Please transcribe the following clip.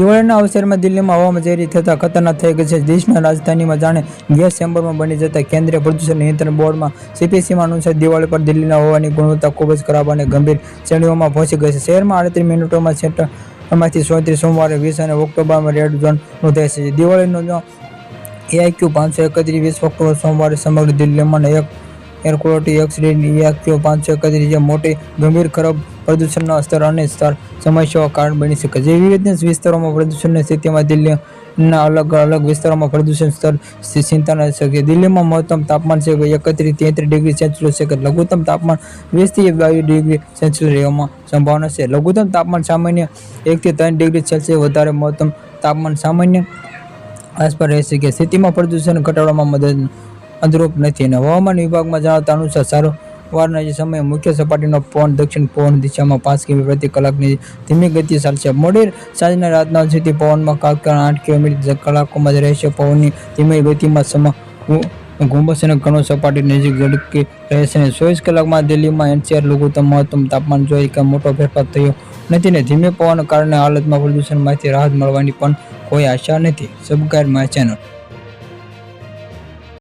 દિવાળીના અવસરમાં દિલ્હીમાં હવામાં ઝેરી થતા ખતરનાક થઈ ગઈ છે. દેશના રાજધાનીમાં જાણે ગેસ ચેમ્બરમાં બની જતા કેન્દ્રીય પ્રદૂષણ નિયંત્રણ બોર્ડમાં સીપીસીમાં અનુસાર દિવાળી પર દિલ્હીના હવાની ગુણવત્તા ખૂબ જ ખરાબ અને ગંભીર શ્રેણીઓમાં પહોંચી ગઈ છે. શહેરમાં આડત્રીસ મિનિટોમાં સેન્ટરમાંથી સોત્રીસ સોમવારે વીસ અને ઓક્ટોબરમાં રેડ ઝોન નોંધાય છે. દિવાળીનો એઆઈક્યુ પાંચસો એકત્રીસ વીસ ઓક્ટોબર સોમવારે સમગ્ર દિલ્હીમાં એક એર એક્સિડેન્ટ એક્સરે પાંચસો એકત્રીસ જે મોટી, ગંભીર, ખરાબ પ્રદૂષણના સ્તર અને સ્તર સમસ્યાઓ કારણ બની શકે છે. વિવિધ વિસ્તારોમાં પ્રદૂષણની સ્થિતિમાં દિલ્હીના અલગ અલગ વિસ્તારોમાં પ્રદૂષણ સ્તર ચિંતા ચિંતાના શકે. દિલ્હીમાં મહત્તમ તાપમાન છે એકત્રીસ તેત્રીસ ડિગ્રી સેલ્સિયસ છે લઘુત્તમ તાપમાન વીસથી બાવીસ ડિગ્રી સેલ્સિયસ રહેવામાં સંભાવના છે. લઘુત્તમ તાપમાન સામાન્ય એકથી ત્રણ ડિગ્રી સેલ્સિયસ વધારે મહત્તમ તાપમાન સામાન્ય આસપાસ રહેશે કે સ્થિતિમાં પ્રદૂષણ ઘટાડવામાં મદદ અનુરૂપ નથી અને હવામાન વિભાગમાં જણાવતા અનુસાર સારવારના જે સમયે મુખ્ય સપાટીનો પવન દક્ષિણ પવન દિશામાં પાંચ કિમી પ્રતિ કલાકની ધીમી ગતિ ચાલશે. મોડી સાંજના રાતના સુધી પવનમાં કાંકરા આઠ કિલોમીટર કલાકોમાં જ રહેશે. પવનની ધીમી ગતિમાં સમ ઘુંબસ અને ઘણો સપાટી નજીક ઝડપી રહેશે અને ચોવીસ કલાકમાં દિલ્હીમાં એનસીઆર લઘુત્તમ મહત્તમ તાપમાન જોઈ કે મોટો ફેરફાર થયો નથી ને ધીમે પવનના કારણે હાલતમાં પ્રદૂષણમાંથી રાહત મળવાની પણ કોઈ આશા નથી. Subscribe my channel.